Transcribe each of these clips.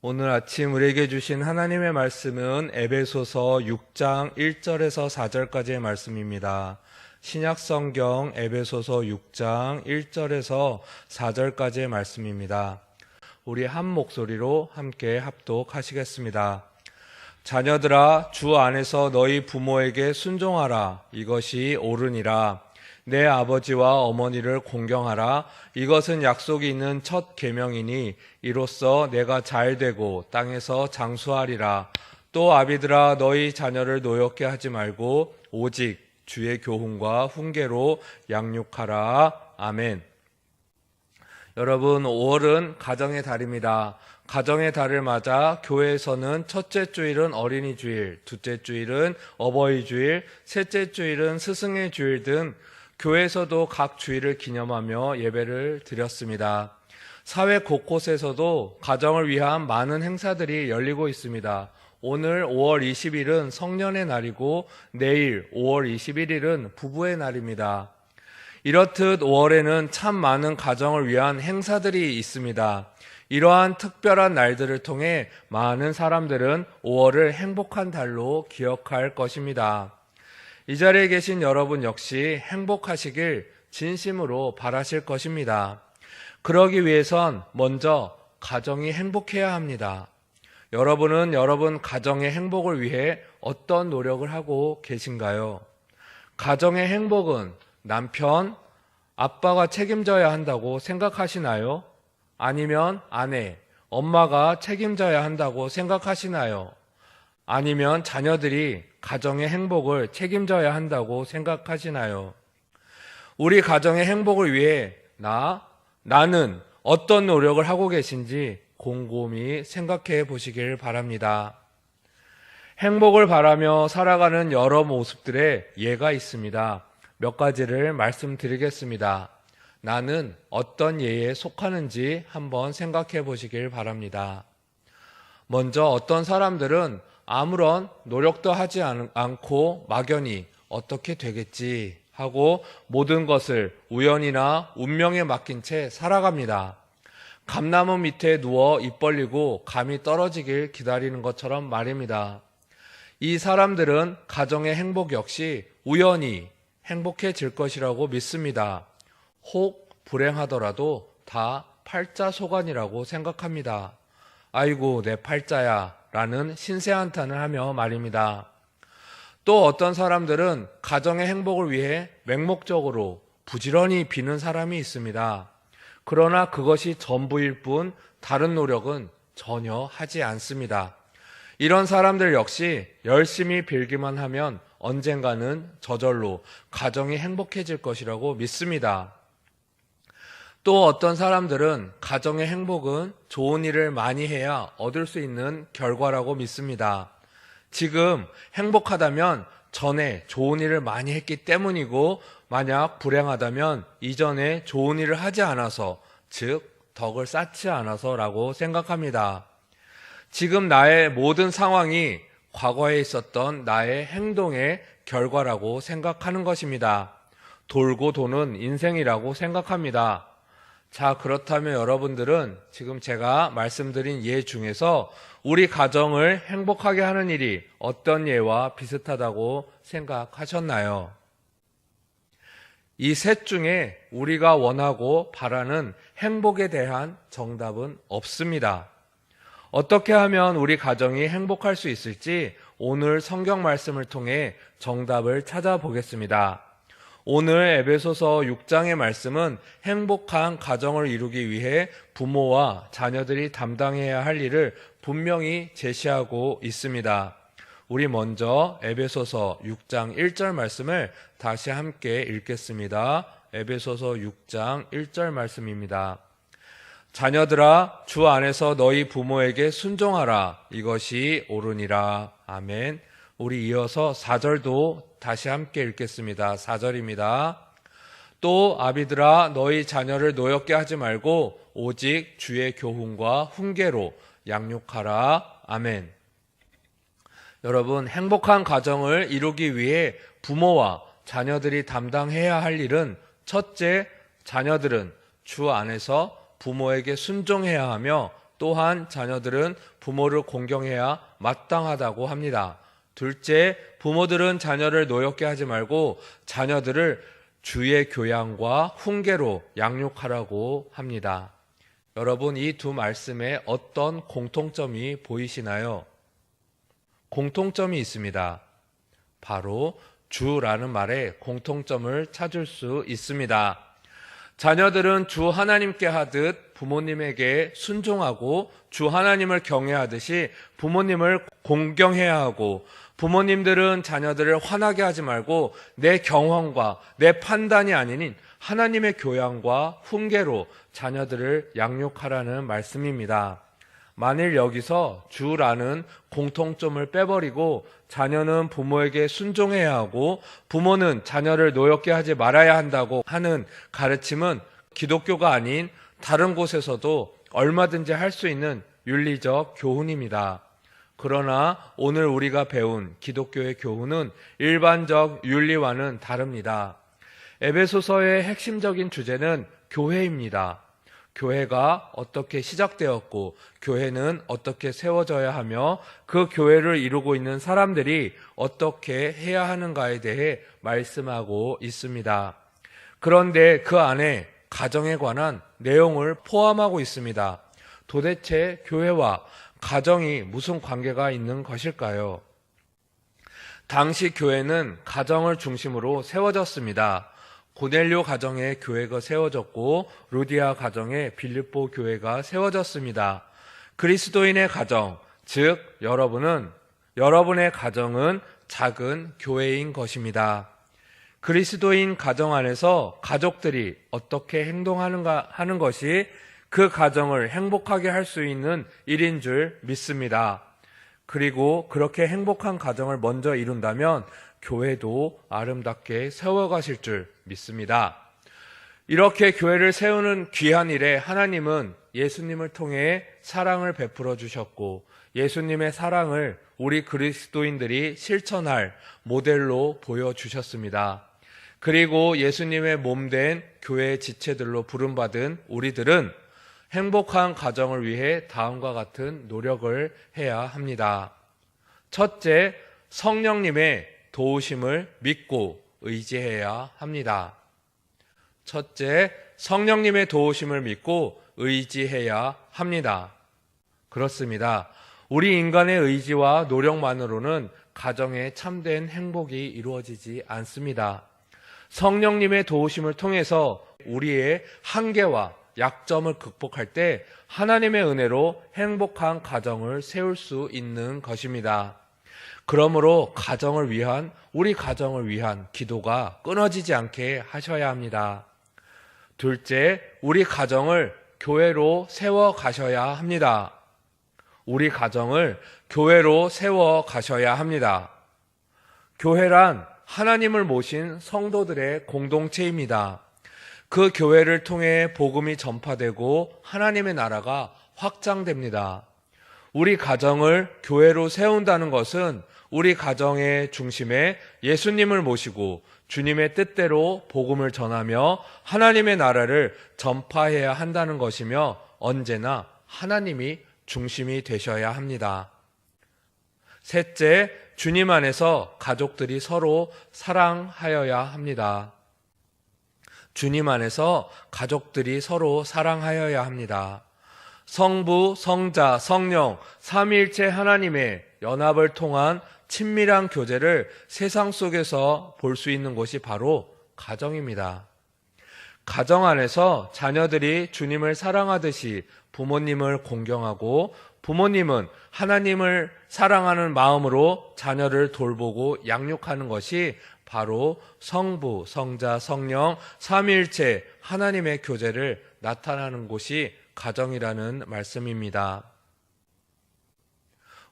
오늘 아침 우리에게 주신 하나님의 말씀은 에베소서 6장 1절에서 4절까지의 말씀입니다. 신약 성경 에베소서 6장 1절에서 4절까지의 말씀입니다. 우리 한 목소리로 함께 합독하시겠습니다. 자녀들아 주 안에서 너희 부모에게 순종하라 이것이 옳으니라 내 아버지와 어머니를 공경하라. 이것은 약속이 있는 첫 계명이니 이로써 내가 잘 되고 땅에서 장수하리라. 또 아비들아 너희 자녀를 노엽게 하지 말고 오직 주의 교훈과 훈계로 양육하라. 아멘. 여러분 5월은 가정의 달입니다. 가정의 달을 맞아 교회에서는 첫째 주일은 어린이 주일, 둘째 주일은 어버이 주일, 셋째 주일은 스승의 주일 등 교회에서도 각 주일을 기념하며 예배를 드렸습니다. 사회 곳곳에서도 가정을 위한 많은 행사들이 열리고 있습니다. 오늘 5월 20일은 성년의 날이고 내일 5월 21일은 부부의 날입니다. 이렇듯 5월에는 참 많은 가정을 위한 행사들이 있습니다. 이러한 특별한 날들을 통해 많은 사람들은 5월을 행복한 달로 기억할 것입니다. 이 자리에 계신 여러분 역시 행복하시길 진심으로 바라실 것입니다. 그러기 위해선 먼저 가정이 행복해야 합니다. 여러분은 여러분 가정의 행복을 위해 어떤 노력을 하고 계신가요? 가정의 행복은 남편, 아빠가 책임져야 한다고 생각하시나요? 아니면 아내, 엄마가 책임져야 한다고 생각하시나요? 아니면 자녀들이 가정의 행복을 책임져야 한다고 생각하시나요? 우리 가정의 행복을 위해 나, 나는 어떤 노력을 하고 계신지 곰곰이 생각해 보시길 바랍니다. 행복을 바라며 살아가는 여러 모습들의 예가 있습니다. 몇 가지를 말씀드리겠습니다. 나는 어떤 예에 속하는지 한번 생각해 보시길 바랍니다. 먼저 어떤 사람들은 아무런 노력도 하지 않- 않고 막연히 어떻게 되겠지 하고 모든 것을 우연이나 운명에 맡긴 채 살아갑니다. 감나무 밑에 누워 입 벌리고 감이 떨어지길 기다리는 것처럼 말입니다. 이 사람들은 가정의 행복 역시 우연히 행복해질 것이라고 믿습니다. 혹 불행하더라도 다 팔자소관이라고 생각합니다. 아이고, 내 팔자야. 라는 신세 한탄을 하며 말입니다. 또 어떤 사람들은 가정의 행복을 위해 맹목적으로 부지런히 비는 사람이 있습니다. 그러나 그것이 전부일 뿐 다른 노력은 전혀 하지 않습니다. 이런 사람들 역시 열심히 빌기만 하면 언젠가는 저절로 가정이 행복해질 것이라고 믿습니다. 또 어떤 사람들은 가정의 행복은 좋은 일을 많이 해야 얻을 수 있는 결과라고 믿습니다. 지금 행복하다면 전에 좋은 일을 많이 했기 때문이고 만약 불행하다면 이전에 좋은 일을 하지 않아서 즉 덕을 쌓지 않아서라고 생각합니다. 지금 나의 모든 상황이 과거에 있었던 나의 행동의 결과라고 생각하는 것입니다. 돌고 도는 인생이라고 생각합니다. 자, 그렇다면 여러분들은 지금 제가 말씀드린 예 중에서 우리 가정을 행복하게 하는 일이 어떤 예와 비슷하다고 생각하셨나요? 이 셋 중에 우리가 원하고 바라는 행복에 대한 정답은 없습니다. 어떻게 하면 우리 가정이 행복할 수 있을지 오늘 성경 말씀을 통해 정답을 찾아보겠습니다. 오늘 에베소서 6장의 말씀은 행복한 가정을 이루기 위해 부모와 자녀들이 담당해야 할 일을 분명히 제시하고 있습니다. 우리 먼저 에베소서 6장 1절 말씀을 다시 함께 읽겠습니다. 에베소서 6장 1절 말씀입니다. 자녀들아 주 안에서 너희 부모에게 순종하라 이것이 옳으니라 아멘. 우리 이어서 4절도 다시 함께 읽겠습니다. 4절입니다. 또 아비들아 너희 자녀를 노엽게 하지 말고 오직 주의 교훈과 훈계로 양육하라 아멘. 여러분 행복한 가정을 이루기 위해 부모와 자녀들이 담당해야 할 일은 첫째 자녀들은 주 안에서 부모에게 순종해야 하며 또한 자녀들은 부모를 공경해야 마땅하다고 합니다. 둘째, 부모들은 자녀를 노엽게 하지 말고 자녀들을 주의 교양과 훈계로 양육하라고 합니다. 여러분, 이 두 말씀에 어떤 공통점이 보이시나요? 공통점이 있습니다. 바로 주라는 말에 공통점을 찾을 수 있습니다. 자녀들은 주 하나님께 하듯 부모님에게 순종하고 주 하나님을 경외하듯이 부모님을 공경해야 하고 부모님들은 자녀들을 화나게 하지 말고 내 경험과 내 판단이 아닌 하나님의 교양과 훈계로 자녀들을 양육하라는 말씀입니다. 만일 여기서 주라는 공통점을 빼버리고 자녀는 부모에게 순종해야 하고 부모는 자녀를 노엽게 하지 말아야 한다고 하는 가르침은 기독교가 아닌 다른 곳에서도 얼마든지 할 수 있는 윤리적 교훈입니다. 그러나 오늘 우리가 배운 기독교의 교훈은 일반적 윤리와는 다릅니다. 에베소서의 핵심적인 주제는 교회입니다. 교회가 어떻게 시작되었고 교회는 어떻게 세워져야 하며 그 교회를 이루고 있는 사람들이 어떻게 해야 하는가에 대해 말씀하고 있습니다. 그런데 그 안에 가정에 관한 내용을 포함하고 있습니다. 도대체 교회와 가정이 무슨 관계가 있는 것일까요? 당시 교회는 가정을 중심으로 세워졌습니다. 고넬료 가정에 교회가 세워졌고 루디아 가정에 빌립보 교회가 세워졌습니다. 그리스도인의 가정, 즉 여러분은 여러분의 가정은 작은 교회인 것입니다. 그리스도인 가정 안에서 가족들이 어떻게 행동하는가 하는 것이 그 가정을 행복하게 할 수 있는 일인 줄 믿습니다. 그리고 그렇게 행복한 가정을 먼저 이룬다면 교회도 아름답게 세워가실 줄 믿습니다. 이렇게 교회를 세우는 귀한 일에 하나님은 예수님을 통해 사랑을 베풀어 주셨고 예수님의 사랑을 우리 그리스도인들이 실천할 모델로 보여주셨습니다. 그리고 예수님의 몸 된 교회의 지체들로 부름받은 우리들은 행복한 가정을 위해 다음과 같은 노력을 해야 합니다. 첫째, 성령님의 도우심을 믿고 의지해야 합니다. 첫째, 성령님의 도우심을 믿고 의지해야 합니다. 그렇습니다. 우리 인간의 의지와 노력만으로는 가정에 참된 행복이 이루어지지 않습니다. 성령님의 도우심을 통해서 우리의 한계와 약점을 극복할 때 하나님의 은혜로 행복한 가정을 세울 수 있는 것입니다. 그러므로 가정을 위한, 우리 가정을 위한 기도가 끊어지지 않게 하셔야 합니다. 둘째, 우리 가정을 교회로 세워 가셔야 합니다. 우리 가정을 교회로 세워 가셔야 합니다. 교회란 하나님을 모신 성도들의 공동체입니다. 그 교회를 통해 복음이 전파되고 하나님의 나라가 확장됩니다. 우리 가정을 교회로 세운다는 것은 우리 가정의 중심에 예수님을 모시고 주님의 뜻대로 복음을 전하며 하나님의 나라를 전파해야 한다는 것이며 언제나 하나님이 중심이 되셔야 합니다. 셋째, 주님 안에서 가족들이 서로 사랑하여야 합니다. 주님 안에서 가족들이 서로 사랑하여야 합니다. 성부, 성자, 성령, 삼위일체 하나님의 연합을 통한 친밀한 교제를 세상 속에서 볼 수 있는 곳이 바로 가정입니다. 가정 안에서 자녀들이 주님을 사랑하듯이 부모님을 공경하고 부모님은 하나님을 사랑하는 마음으로 자녀를 돌보고 양육하는 것이 바로 성부, 성자, 성령, 삼일체 하나님의 교제를 나타나는 곳이 가정이라는 말씀입니다.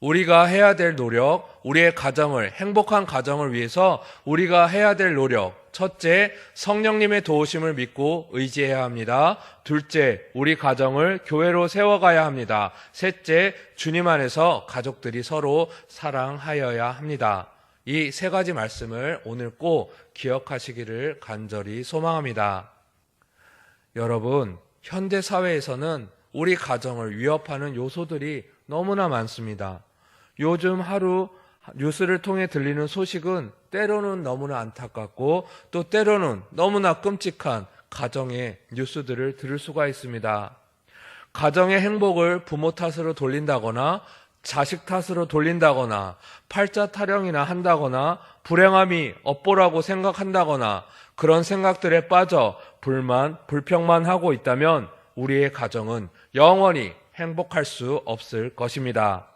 우리가 해야 될 노력, 우리의 가정을, 행복한 가정을 위해서 우리가 해야 될 노력. 첫째, 성령님의 도우심을 믿고 의지해야 합니다. 둘째, 우리 가정을 교회로 세워가야 합니다. 셋째, 주님 안에서 가족들이 서로 사랑하여야 합니다. 이 세 가지 말씀을 오늘 꼭 기억하시기를 간절히 소망합니다. 여러분, 현대 사회에서는 우리 가정을 위협하는 요소들이 너무나 많습니다. 요즘 하루 뉴스를 통해 들리는 소식은 때로는 너무나 안타깝고 또 때로는 너무나 끔찍한 가정의 뉴스들을 들을 수가 있습니다. 가정의 행복을 부모 탓으로 돌린다거나 자식 탓으로 돌린다거나 팔자 타령이나 한다거나 불행함이 업보라고 생각한다거나 그런 생각들에 빠져 불만, 불평만 하고 있다면 우리의 가정은 영원히 행복할 수 없을 것입니다.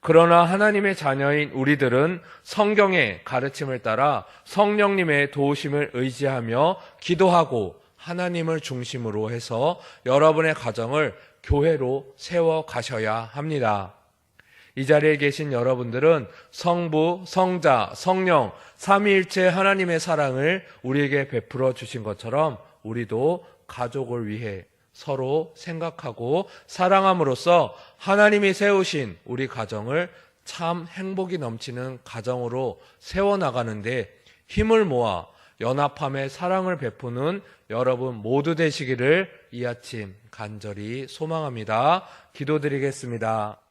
그러나 하나님의 자녀인 우리들은 성경의 가르침을 따라 성령님의 도우심을 의지하며 기도하고 하나님을 중심으로 해서 여러분의 가정을 교회로 세워 가셔야 합니다. 이 자리에 계신 여러분들은 성부, 성자, 성령, 삼위일체 하나님의 사랑을 우리에게 베풀어 주신 것처럼 우리도 가족을 위해 서로 생각하고 사랑함으로써 하나님이 세우신 우리 가정을 참 행복이 넘치는 가정으로 세워나가는데 힘을 모아 연합함의 사랑을 베푸는 여러분 모두 되시기를 이 아침 간절히 소망합니다. 기도드리겠습니다.